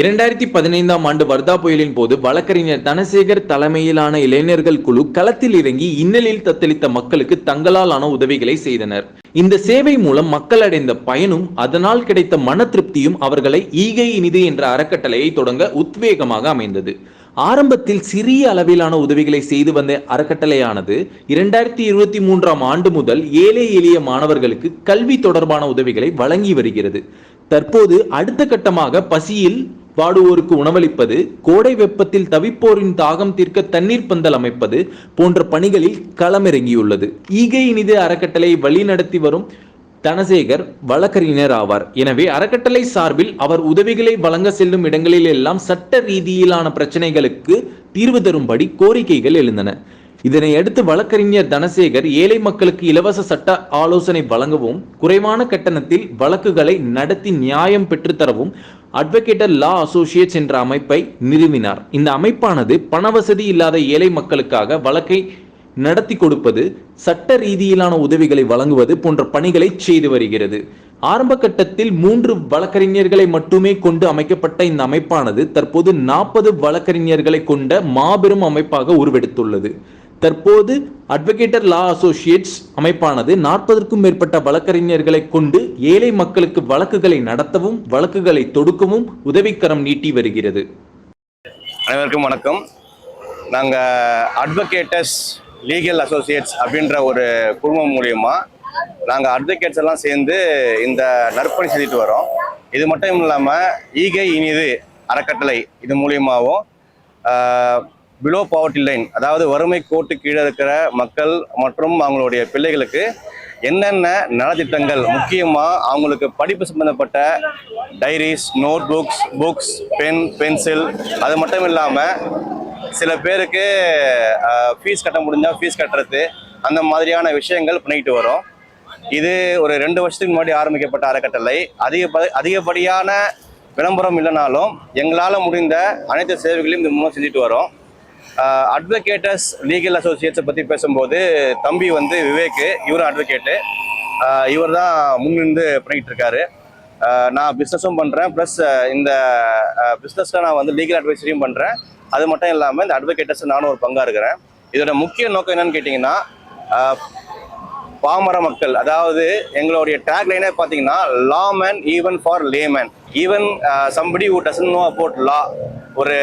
இரண்டாயிரத்தி பதினைந்தாம் ஆண்டு வர்தா புயலின் போது வழக்கறிஞர் தனசேகர் தலைமையிலான இளைஞர்கள் குழு களத்தில் இறங்கி இன்னலில் தத்தளித்த மக்களுக்கு தங்களால் ஆன உதவிகளை செய்தனர். இந்த சேவை மூலம் மக்கள் அடைந்த பயனும் அதனால் கிடைத்த மன திருப்தியும் அவர்களை ஈகை இனிது என்ற அறக்கட்டளையை தொடங்க உத்வேகமாக அமைந்தது. ஆரம்பத்தில் சிறிய அளவிலான உதவிகளை செய்து வந்த அறக்கட்டளையானது இரண்டாயிரத்தி இருபத்தி மூன்றாம் ஆண்டு முதல் ஏழை எளிய மாணவர்களுக்கு கல்வி தொடர்பான உதவிகளை வழங்கி வருகிறது. தற்போது அடுத்த கட்டமாக பசியில் வாடுவோருக்கு உணவளிப்பது கோடை வெப்பத்தில் தவிப்போரின் தாகம் தீர்க்க தண்ணீர் பந்தல் அமைப்பது போன்ற பணிகளில் களமிறங்கியுள்ளது. ஈகை இனிது அறக்கட்டளை வழிநடத்தி வரும் தனசேகர் வழக்கறிஞர் ஆவார். எனவே அறக்கட்டளை சார்பில் அவர் உதவிகளை வழங்க செல்லும் இடங்களில் எல்லாம் சட்ட ரீதியிலான பிரச்சனைகளுக்கு தீர்வு தரும்படி கோரிக்கைகள் எழுந்தன. இதனை அடுத்து வழக்கறிஞர் தனசேகர் ஏழை மக்களுக்கு இலவச சட்ட ஆலோசனை வழங்கவும் குறைவான கட்டணத்தில் வழக்குகளை நடத்தி நியாயம் பெற்றுத்தரவும் அட்வொகேட்டர் லா அசோசியேட்ஸ் என்ற அமைப்பை நிறுவினார். இந்த அமைப்பானது பணவசதி இல்லாத ஏழை மக்களுக்காக வழக்கை நடத்தி கொடுப்பது சட்ட ரீதியிலான உதவிகளை வழங்குவது போன்ற பணிகளை செய்து வருகிறது. ஆரம்ப கட்டத்தில் மூன்று வழக்கறிஞர்களை மட்டுமே கொண்டு அமைக்கப்பட்ட இந்த அமைப்பானது தற்போது நாற்பது வழக்கறிஞர்களை கொண்ட மாபெரும் அமைப்பாக உருவெடுத்துள்ளது. தற்போது அட்வொகேட்டர் லா அசோசியேட்ஸ் அமைப்பானது நாற்பதற்கும் மேற்பட்ட வழக்கறிஞர்களை கொண்டு ஏழை மக்களுக்கு வழக்குகளை நடத்தவும் வழக்குகளை தொடுக்கவும் உதவிக்கரம் நீட்டி வருகிறது. அனைவருக்கும் வணக்கம். நாங்கள் அட்வொகேட்டர்ஸ் லீகல் அசோசியேட்ஸ் அப்படின்ற ஒரு குழுமம் மூலயமா நாங்கள் அட்வொகேட்ஸ் எல்லாம் சேர்ந்து இந்த நற்பணி செஞ்சுட்டு வரோம். இது மட்டும் இல்லாமல் ஈகை இனிது அறக்கட்டளை இது மூலியமாகவும் பிலோ பாவர்ட்டி லைன் அதாவது வறுமை கோட்டு கீழே இருக்கிற மக்கள் மற்றும் அவங்களுடைய பிள்ளைகளுக்கு என்னென்ன நலத்திட்டங்கள் முக்கியமாக அவங்களுக்கு படிப்பு சம்பந்தப்பட்ட diaries notebooks books pen pencil அது மட்டும் இல்லாமல் சில பேருக்கு ஃபீஸ் கட்ட முடிஞ்சால் ஃபீஸ் கட்டுறது அந்த மாதிரியான விஷயங்கள் பண்ணிக்கிட்டு வரும். இது ஒரு ரெண்டு வருஷத்துக்கு முன்னாடி ஆரம்பிக்கப்பட்ட அறக்கட்டளை. அதிக அதிகப்படியான விளம்பரம் இல்லைனாலும் எங்களால் முடிந்த அனைத்து சேவைகளையும் இது மூலம் செஞ்சுட்டு வரோம். அட்வொகேட்டர்ஸ் லீகல் அசோசியேட்ஸை பற்றி பேசும்போது தம்பி வந்து விவேக் இவரும் அட்வொகேட்டு இவர் தான் முன்னிருந்து பண்ணிக்கிட்டு இருக்காரு நான் பிஸ்னஸும் பண்ணுறேன் ப்ளஸ் இந்த பிஸ்னஸில் நான் வந்து லீகல் அட்வைசரியும் பண்ணுறேன் அது மட்டும் இல்லாமல் இந்த அட்வொகேட்டர்ஸ் நானும் ஒரு பங்காக இருக்கிறேன். இதோட முக்கிய நோக்கம் என்னன்னு கேட்டிங்கன்னா பாமர மக்கள் அதாவது எங்களுடைய டேக்லைனே பார்த்தீங்கன்னா law man even for layman even somebody who doesn't know about law ஒரு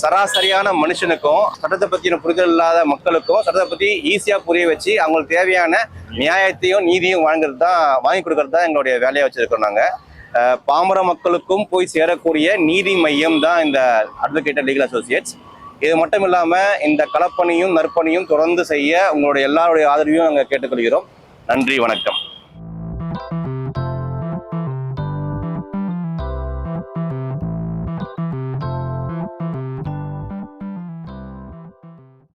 சராசரியான மனுஷனுக்கும் சட்டத்தை பற்றின புரிதல் இல்லாத மக்களுக்கும் சட்டத்தை பற்றி ஈஸியாக புரிய வச்சு அவங்களுக்கு தேவையான நியாயத்தையும் நீதியும் வழங்குறது தான் வாங்கி கொடுக்கறது தான் எங்களுடைய வேலையை வச்சுருக்கோம் நாங்கள் பாமர மக்களுக்கும் போய் சேரக்கூடிய நீதி மையம் தான் இந்த அட்வொகேட்டர் லீகல் அசோசியேட்ஸ் இது மட்டும் இல்லாமல் இந்த கலப்பணியும் நற்பணியும் தொடர்ந்து செய்ய உங்களுடைய எல்லாருடைய ஆதரவையும் நாங்கள் கேட்டுக்கொள்கிறோம். நன்றி வணக்கம்.